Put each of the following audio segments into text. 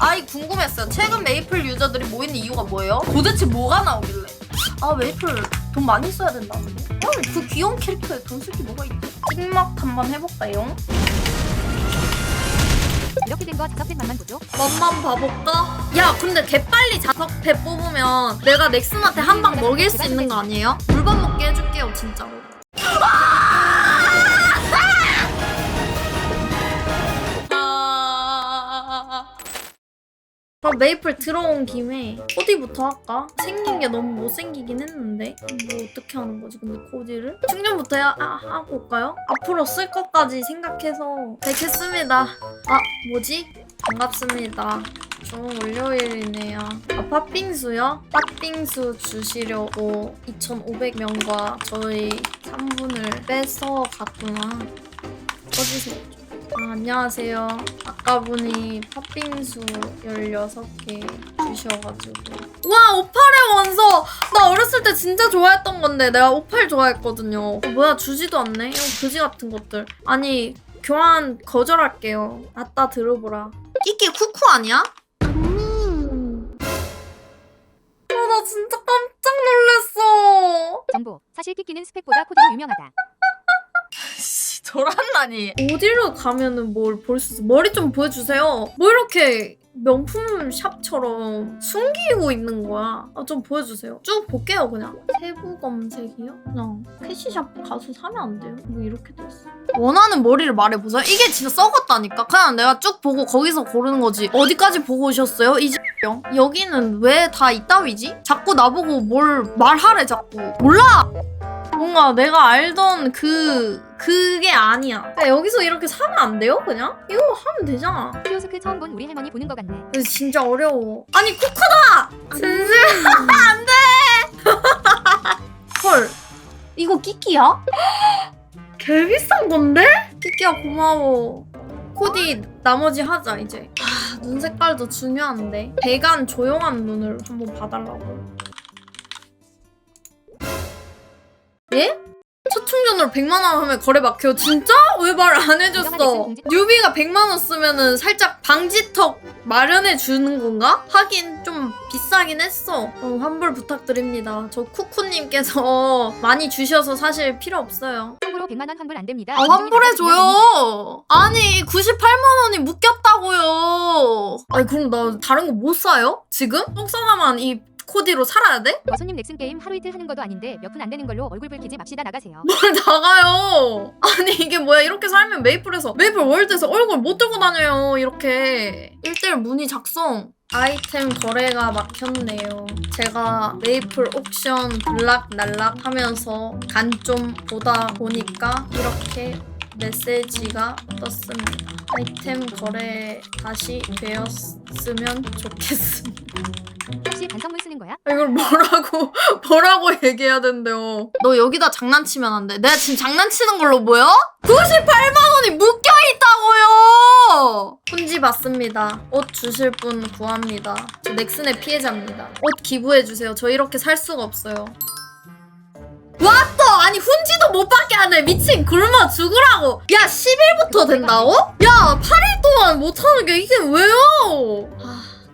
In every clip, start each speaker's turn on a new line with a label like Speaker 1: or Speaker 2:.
Speaker 1: 아이 궁금했어요. 최근 메이플 유저들이 모이는 이유가 뭐예요? 도대체 뭐가 나오길래? 아 메이플 돈 많이 써야 된다는데? 아니 그 귀여운 캐릭터에 돈 쓸 게 뭐가 있지? 찍먹 한번 해볼까요?
Speaker 2: 이렇게 된거 다섯 팩만만 보죠.
Speaker 1: 맛만 봐볼까? 야 근데 개빨리 자석패 뽑으면 내가 넥슨한테 한 방 먹일 수 있는 거 아니에요? 물밥 먹게 해줄게요 진짜로 그럼 메이플 들어온 김에 코디부터 할까? 생긴 게 너무 못생기긴 했는데 뭐 어떻게 하는 거지 근데 코디를? 충전부터 해, 아, 하고 올까요? 앞으로 쓸 것까지 생각해서 뵙겠습니다 아 뭐지? 반갑습니다. 좋은 월요일이네요. 아, 팥빙수요? 팥빙수 주시려고 2,500명과 저희 3분을 뺏어 갔구나. 꺼지세요. 좀. 아, 안녕하세요. 아까 분이 팥빙수 16개 주셔가지고. 와, 오팔의 원서! 나 어렸을 때 진짜 좋아했던 건데, 내가 오팔 좋아했거든요. 어, 뭐야, 주지도 않네? 이런 그지 같은 것들. 아니, 교환 거절할게요. 아따 들어보라. 끼끼 쿠쿠 아니야? 음. 어, 나 진짜 깜짝 놀랐어.
Speaker 2: 정보. 사실 끼끼는 스펙보다 코드로 유명하다.
Speaker 1: 씨, 저란나니. 어디로 가면은 뭘 볼 수 있어? 머리 좀 보여주세요. 뭐 이렇게 명품 샵처럼 숨기고 있는 거야. 아, 좀 보여주세요. 쭉 볼게요, 그냥. 세부 검색이요? 그냥 캐시샵 가서 사면 안 돼요? 뭐 이렇게 돼 있어. 원하는 머리를 말해보세요. 이게 진짜 썩었다니까. 그냥 내가 쭉 보고 거기서 고르는 거지. 어디까지 보고 오셨어요? 이집병. 여기는 왜 다 이따위지? 자꾸 나보고 뭘 말하래, 자꾸. 몰라! 뭔가 내가 알던 그 그게 아니야. 그러니까 여기서 이렇게 사면 안 돼요? 그냥 이거 하면 되잖아.
Speaker 2: 키오스크 처음 본 우리 할머니 보는 거 같네.
Speaker 1: 근데 진짜 어려워. 아니 코코다. 진짜 안 돼. 헐. 이거 끼끼야? 개 비싼 건데? 끼끼야 고마워. 코디 나머지 하자 이제. 아, 눈 색깔도 중요한데. 배간 조용한 눈을 한번 봐달라고. 예? 첫 충전으로 100만 원 하면 거래 막혀. 진짜? 왜 말 안 해줬어? 뉴비가 100만 원 쓰면은 살짝 방지턱 마련해 주는 건가? 하긴 좀 비싸긴 했어. 어, 환불 부탁드립니다. 저 쿠쿠님께서 많이 주셔서 사실 필요 없어요.
Speaker 2: 참고로 100만 원 환불 안 됩니다.
Speaker 1: 아, 환불해줘요. 아니, 98만 원이 묶였다고요. 아니, 그럼 나 다른 거 못 사요? 지금? 속사나만 이 코디로 살아야 돼?
Speaker 2: 버소님 넥슨 게임 하루 이틀 하는 것도 아닌데 몇 푼 안 되는 걸로 얼굴 붉히지 맙시다 나가세요.
Speaker 1: 뭘 나가요? 아니, 이게 뭐야. 이렇게 살면 메이플에서, 메이플 월드에서 얼굴 못 들고 다녀요. 이렇게. 1대1 문의 작성. 아이템 거래가 막혔네요. 제가 메이플 옥션 블락 날락 하면서 간 좀 보다 보니까 이렇게 메시지가 떴습니다. 아이템 거래 다시 되었으면 좋겠습니다.
Speaker 2: 혹시 반성문 쓰는 거야?
Speaker 1: 아, 이걸 뭐라고 뭐라고 얘기해야 된대요. 너 여기다 장난치면 안 돼. 내가 지금 장난치는 걸로 보여? 98만 원이 묶여 있다고요. 훈지 받습니다. 옷 주실 분 구합니다. 저 넥슨의 피해자입니다. 옷 기부해 주세요. 저 이렇게 살 수가 없어요. 왔어! 아니 훈지도 못 받게 하네 미친 굶어 죽으라고 야 10일부터 된다고? 야 8일 동안 못 하는 게 이게 왜요? 아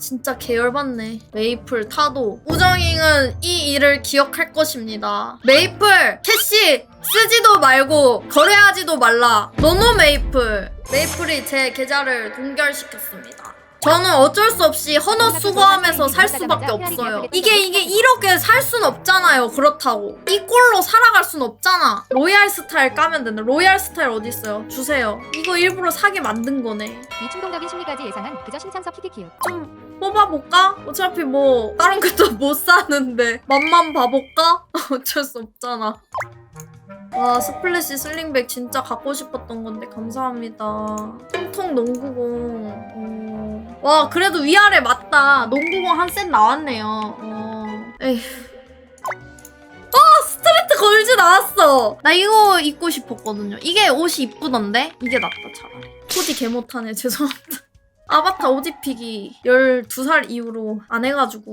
Speaker 1: 진짜 계열받네. 메이플 타도. 우정잉은 이 일을 기억할 것입니다. 메이플 캐시! 쓰지도 말고 거래하지도 말라. 노노 메이플. 메이플이 제 계좌를 동결시켰습니다 저는 어쩔 수 없이 헌어 수거하면서 살 수밖에 없어요. 이게 이게 이렇게 살 순 없잖아요. 그렇다고 이 꼴로 살아갈 순 없잖아. 로얄 스타일 까면 된다. 로얄 스타일 어디 있어요? 주세요. 이거 일부러 사게 만든 거네.
Speaker 2: 이 충동적인 심리까지 예상한 그저 신창섭 키키키요.
Speaker 1: 좀 뽑아볼까? 어차피 뭐 다른 것도 못 사는데 맛만 봐볼까? 어쩔 수 없잖아. 와 스플래시 슬링백 진짜 갖고 싶었던 건데 감사합니다. 통통 농구공. 어. 와 그래도 위아래 맞다. 농구공 한 셋 나왔네요. 어. 에휴. 어 스트레이트 걸즈 나왔어. 나 이거 입고 싶었거든요. 이게 옷이 이쁘던데 이게 낫다 차라리. 코디 개 못하네 죄송합니다. 아바타 오디픽이 12살 이후로 안 해가지고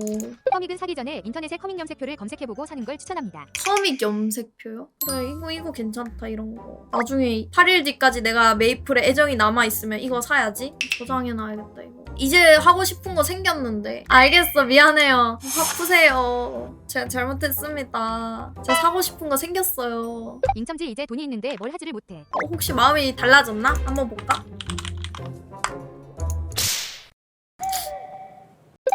Speaker 2: 커믹은 사기 전에 인터넷에 커믹 염색표를 검색해보고 사는 걸 추천합니다.
Speaker 1: 커믹 염색표요? 그래 이거 이거 괜찮다 이런 거 나중에 8일 뒤까지 내가 메이플에 애정이 남아있으면 이거 사야지 저장해놔야겠다 이거 이제 하고 싶은 거 생겼는데 알겠어 미안해요 화 푸세요 제가 잘못했습니다 제가 사고 싶은 거 생겼어요
Speaker 2: 인첨지 이제 돈이 있는데 뭘 하지를 못해.
Speaker 1: 어, 혹시 마음이 달라졌나? 한번 볼까?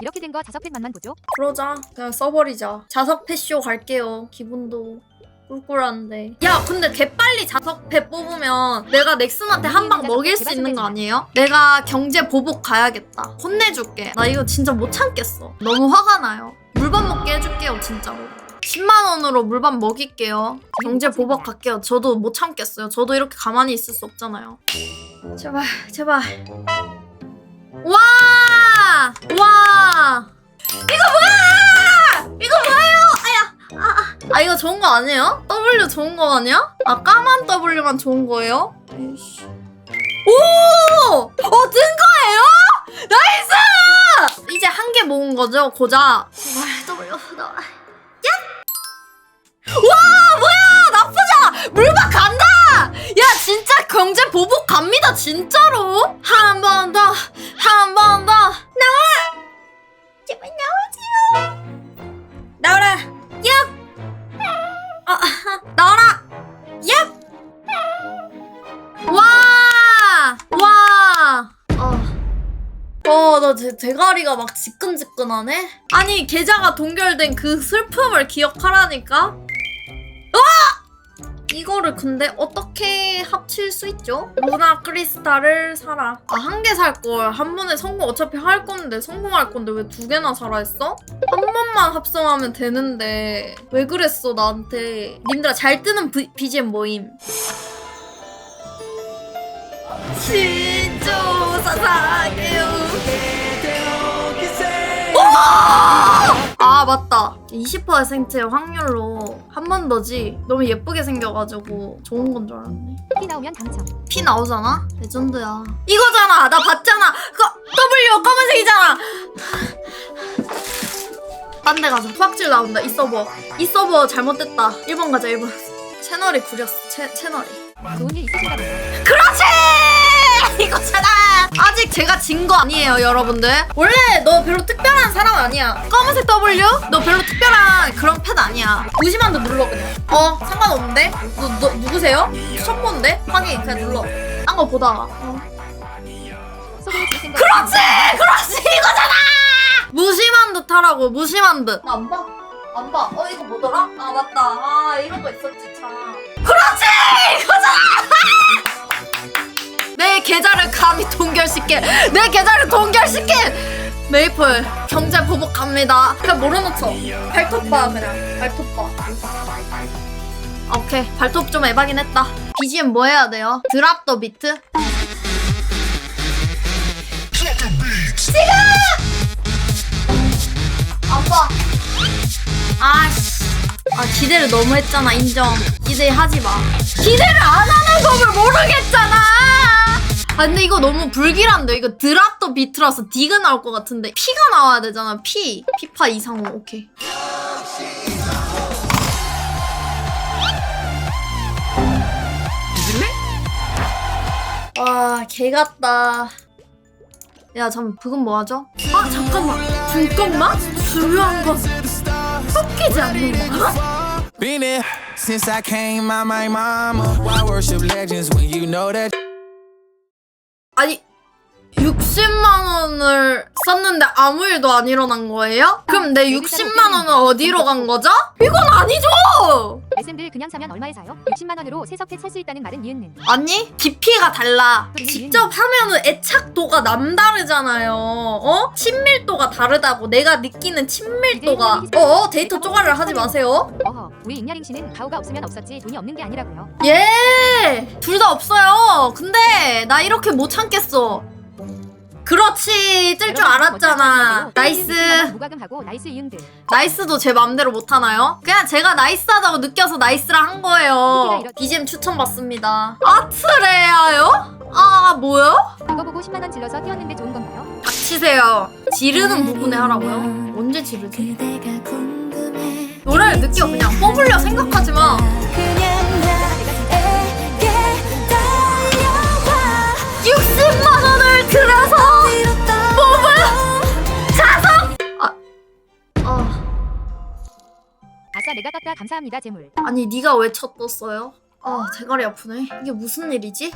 Speaker 2: 이렇게 된 거 자석 팩 맛만 보죠.
Speaker 1: 그러자. 그냥 써버리자. 자석 패쇼 갈게요. 기분도 꿀꿀한데. 야 근데 개빨리 자석패 뽑으면 내가 넥슨한테 한 방 먹일 수 있는 거 아니에요? 내가 경제 보복 가야겠다. 혼내줄게. 나 이거 진짜 못 참겠어. 너무 화가 나요. 물밥 먹게 해줄게요 진짜로. 10만원으로 물밥 먹일게요. 경제 보복 갈게요. 저도 못 참겠어요. 저도 이렇게 가만히 있을 수 없잖아요. 제발. 제발. 와! 와! 아, 이거 좋은 거 아니에요? W 좋은 거 아니야? 아 까만 W만 좋은 거예요? 오! 어, 든 거예요? 나이스! 이제 한 개 모은 거죠, 고작. 제발 W 나와라. 야! 와, 뭐야! 나쁘잖아! 물박 간다! 야, 진짜 경제 보복 갑니다, 진짜로! 한 번 더, 나 제, 대가리가 막 지끈지끈하네? 아니, 계좌가 동결된 그 슬픔을 기억하라니까? 와! 이거를 근데 어떻게 합칠 수 있죠? 루나 크리스탈을 사라. 아, 한 개 살 걸. 한 번에 성공 어차피 할 건데, 성공할 건데 왜 두 개나 사라 했어? 한 번만 합성하면 되는데, 왜 그랬어, 나한테. 님들아, 잘 뜨는 브- BGM 모임. 신조 사사게요. 아 맞다. 20%의 확률로 한 번 더지 너무 예쁘게 생겨가지고 좋은 건 줄 알았네.
Speaker 2: 피 나오면 당첨.
Speaker 1: 피 나오잖아? 레전드야. 이거잖아! 나 봤잖아! 그거 W! 검은색이잖아! 딴 데 가자 후악질 나온다. 이 서버 이 서버 잘못됐다. 1번 가자 1번 채널이 구렸어. 채, 채널이.
Speaker 2: 좋은 일 있으신가 봐요.
Speaker 1: 그렇지! 이거잖아! 아직 제가 진 거 아니에요, 여러분들. 원래 너 별로 특별한 사람 아니야. 검은색 W? 너 별로 특별한 그런 펫 아니야. 무심한데 눌러, 그냥. 어, 상관없는데? 너, 너 누구세요? 첫 번데? 확인, 그냥 눌러. 딴 거 보다가. 어. 그렇지! 그렇지! 이거잖아! 무심한 듯 하라고, 무심한 듯. 나 안 봐. 안 봐. 어, 이거 뭐더라? 아, 맞다. 아, 이런 거 있었지, 참. 그렇지! 이거잖아! 내 계좌를 감히 동결시켜. 내 계좌를 동결시켜! 메이플, 경제 보복 갑니다. 그냥 모르는 척. 발톱 봐, 그냥. 발톱 봐. 오케이. 발톱 좀 에바긴 했다. BGM 뭐 해야 돼요? 드랍 더 비트? 안 봐. 아씨. 아, 기대를 너무 했잖아, 인정. 기대하지 마. 기대를 안 하는 법을 모르겠잖아! 아, 근데 이거 너무 불길한데? 이거 드랍도 비트라서 디가 나올 것 같은데. 피가 나와야 되잖아, 피. 피파 이상호, 오케이. 와, 개 같다. 야, 잠깐, 그건 뭐 하죠? 아, 잠깐만. 잠깐만? 중요한 건 섞이지 않는 건가?
Speaker 3: Been it since I came out my mama. Why worship legends when you know that?
Speaker 1: 아니 60만 원을 썼는데 아무 일도 안 일어난 거예요? 그럼 내 60만 원은 어디로 간 거죠? 이건 아니죠!
Speaker 2: SM들 그냥 사면 얼마에 사요? 60만 원으로 세석 팩 살 수 있다는 말은 이은는.
Speaker 1: 아니 DP가 달라 직접 하면은 애착도가 남다르잖아요 어? 친밀도가 다르다고 내가 느끼는 친밀도가 어? 데이터 쪼가리를 하지 마세요
Speaker 2: 어허, 우리 임야링 씨는 가오가 없으면 없었지 돈이 없는 게 아니라고요.
Speaker 1: 예! 둘 다 없어요. 근데 나 이렇게 못 참겠어. 그렇지. 뜰 줄 알았잖아. 나이스.
Speaker 2: 무과금하고 나이스 이은들.
Speaker 1: 나이스도 제 맘대로 못 하나요? 그냥 제가 나이스하다고 느껴서 나이스라 한 거예요. BGM 추천받습니다. 아트레아요? 아 뭐요?
Speaker 2: 이거 보고 10만 원 질러서 뛰었는데 좋은 건가요?
Speaker 1: 닥치세요. 지르는 부분에 하라고요? 언제 지르지? 노래를 느껴 그냥 뽑으려 생각하지 마. 60만 들여서 뽑은 자석. 아, 아
Speaker 2: 아싸 내가 땄다 감사합니다 재물.
Speaker 1: 아니 네가 왜첫 떴어요? 아 대가리 아프네. 이게 무슨 일이지?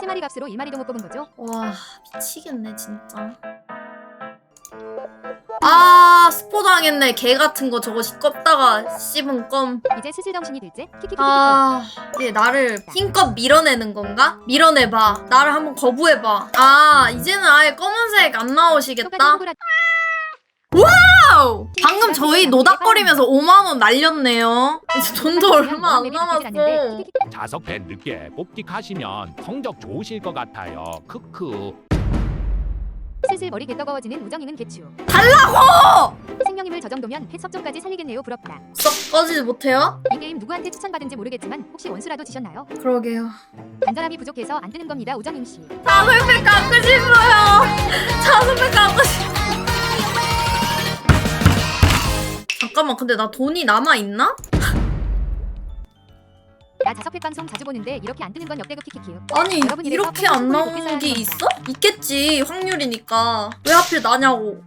Speaker 2: 세 마리 값으로 1마리도 못 뽑은 거죠?
Speaker 1: 와 미치겠네 진짜. 아 스포 당했네 개 같은 거 저거 껍다가 씹은 껌.
Speaker 2: 이제 슬슬 정신이 들지? 키키키키.
Speaker 1: 아, 얘 나를 힘껏 밀어내는 건가? 밀어내봐. 나를 한번 거부해봐. 아, 이제는 아예 검은색 안 나오시겠다? 와우! 방금 저희 노닥거리면서 5만원 날렸네요. 이제 돈도 얼마 안 남았어.
Speaker 4: 자석패 늦게 뽑기 하시면 성적 좋으실 것 같아요. 크크.
Speaker 2: 슬슬 머리 개떡어워지는 우정이는 개추.
Speaker 1: 달라고!
Speaker 2: 생명임을 저 정도면 펫 석점까지 살리겠네요 부럽다.
Speaker 1: 썩 꺼지지 못해요?
Speaker 2: 이 게임 누구한테 추천받은지 모르겠지만 혹시 원수라도 지셨나요?
Speaker 1: 그러게요.
Speaker 2: 간절함이 부족해서 안 뜨는 겁니다 우정임 씨.
Speaker 1: 자석백 갖고 싶어요. 자석백 갖고 싶어. 잠깐만, 근데 나 돈이 남아있나?
Speaker 2: 나 자석펫 방송 자주 보는데 이렇게 안 뜨는 건 역대급 키키키.
Speaker 1: 아니
Speaker 2: 여러분 이래서
Speaker 1: 이렇게 안
Speaker 2: 팬분들
Speaker 1: 나오는
Speaker 2: 게
Speaker 1: 있어? 있겠지 확률이니까 왜 하필 나냐고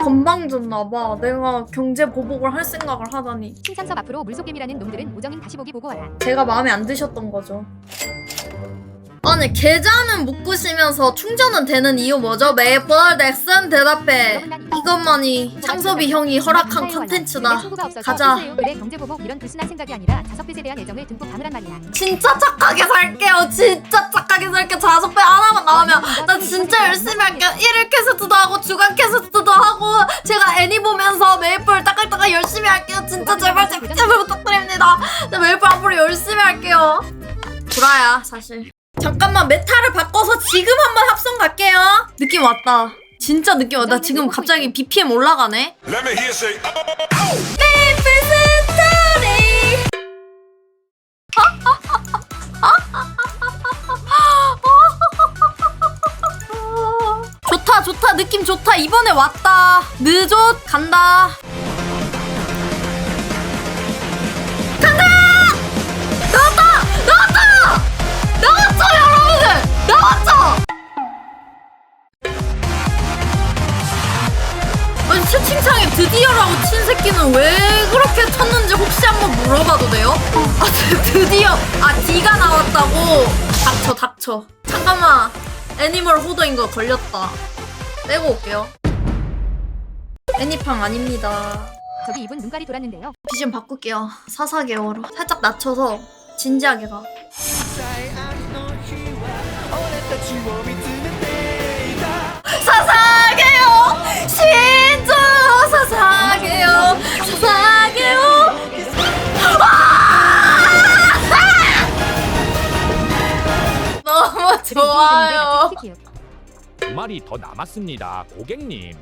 Speaker 1: 건방졌나봐 내가 경제 보복을 할 생각을 하다니
Speaker 2: 신참섭 앞으로 물속겜이라는 놈들은 우정임 다시 보기 보고 와라.
Speaker 1: 제가 마음에 안 드셨던 거죠 아니 계좌는 묶으시면서 충전은 되는 이유 뭐죠? 메이플 넥슨 대답해 이것만이 창섭이 형이 허락한 컨텐츠다 가자. 진짜 착하게 살게요 진짜 착하게 살게요 자석배 하나만 나오면 나 진짜 열심히 할게요. 1일 캐스트도 하고 주간 캐스트도 하고 제가 애니 보면서 메이플 따깍따깍 열심히 할게요. 진짜 제발 제발 부탁드립니다. 나 메이플 앞으로 열심히 할게요. 구라야 사실. 잠깐만 메타를 바꿔서 지금 한번 합성 갈게요. 느낌 왔다. 진짜 느낌 왔다. 나 지금 갑자기 BPM 올라가네.
Speaker 5: Let me hear you say,
Speaker 1: 메이플 스토리. 좋다 좋다 느낌 좋다 이번에 왔다 늦옷 간다 간다 친 새끼는 왜 그렇게 쳤는지 혹시 한번 물어봐도 돼요? 아 드- 드디어 아 D가 나왔다고. 닥쳐 닥쳐. 잠깐만. 애니멀 호더인 거 걸렸다. 빼고 올게요. 애니팡 아닙니다.
Speaker 2: 저기 이분 눈깔이 돌았는데요.
Speaker 1: 비전 바꿀게요. 사사계어로 살짝 낮춰서 진지하게 가. 사사게요! 신조 좋아요
Speaker 2: 키키키.
Speaker 4: 두 마리 더 남았습니다. 고객님.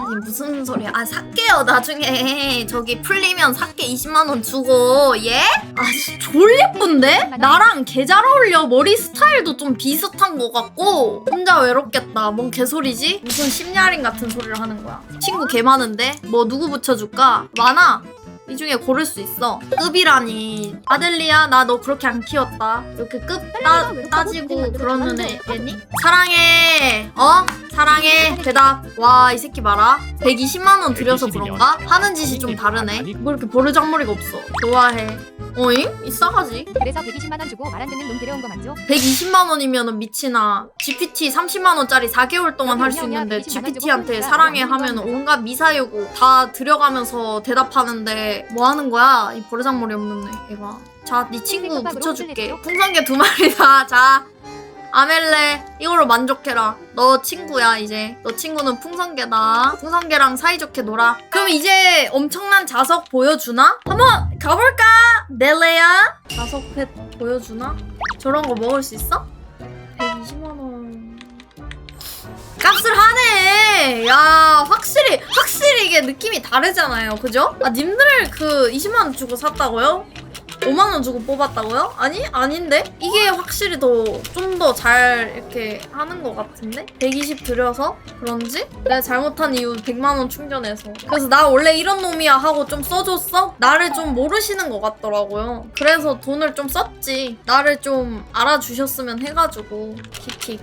Speaker 1: 아니 무슨 소리야 아 살게요 나중에 저기 풀리면 살게 20만 원 주고 예? 아 씨, 졸 예쁜데? 나랑 개 잘 어울려 머리 스타일도 좀 비슷한 것 같고 혼자 외롭겠다 뭔 개소리지? 무슨 심야린 같은 소리를 하는 거야 친구 개 많은데? 뭐 누구 붙여줄까? 많아 이 중에 고를 수 있어. 급이라니. 아델리야 나 너 그렇게 안 키웠다. 이렇게 급 따, 따지고 그러는 애, 애니? 사랑해. 어? 사랑해. 대답. 와 이 새끼 봐라. 120만원 들여서 그런가? 하는 짓이 좀 다르네. 뭐 이렇게 버르장머리가 없어. 좋아해 어잉? 이 싸가지.
Speaker 2: 그래서 120만 원 주고 말 안 듣는 놈 데려온 거 맞죠?
Speaker 1: 120만 원이면 미치나 GPT 30만 원짜리 4개월 동안 할 수 있는데 GPT한테 사랑해 하면 온갖 미사여고 다 들여가면서 대답하는데 뭐 하는 거야? 이 버르장머리 없는 애 얘가. 자 네 친구 붙여줄게. 풍선개 두 마리다. 자 아멜레 이걸로 만족해라. 너 친구야 이제. 너 친구는 풍선개다. 풍선개랑 사이좋게 놀아. 그럼 이제 엄청난 자석 보여주나? 한번 가볼까? 넬레야 자석 펫 보여주나? 저런 거 먹을 수 있어? 120만원 값을 하네 야 확실히 확실히 이게 느낌이 다르잖아요 그죠? 아 님들 그 20만원 주고 샀다고요? 5만 원 주고 뽑았다고요? 아니? 아닌데? 이게 확실히 더 좀 더 잘 이렇게 하는 것 같은데? 120 들여서? 그런지? 내가 잘못한 이유 100만 원 충전해서. 그래서 나 원래 이런 놈이야 하고 좀 써줬어? 나를 좀 모르시는 것 같더라고요. 그래서 돈을 좀 썼지. 나를 좀 알아주셨으면 해가지고. 킥킥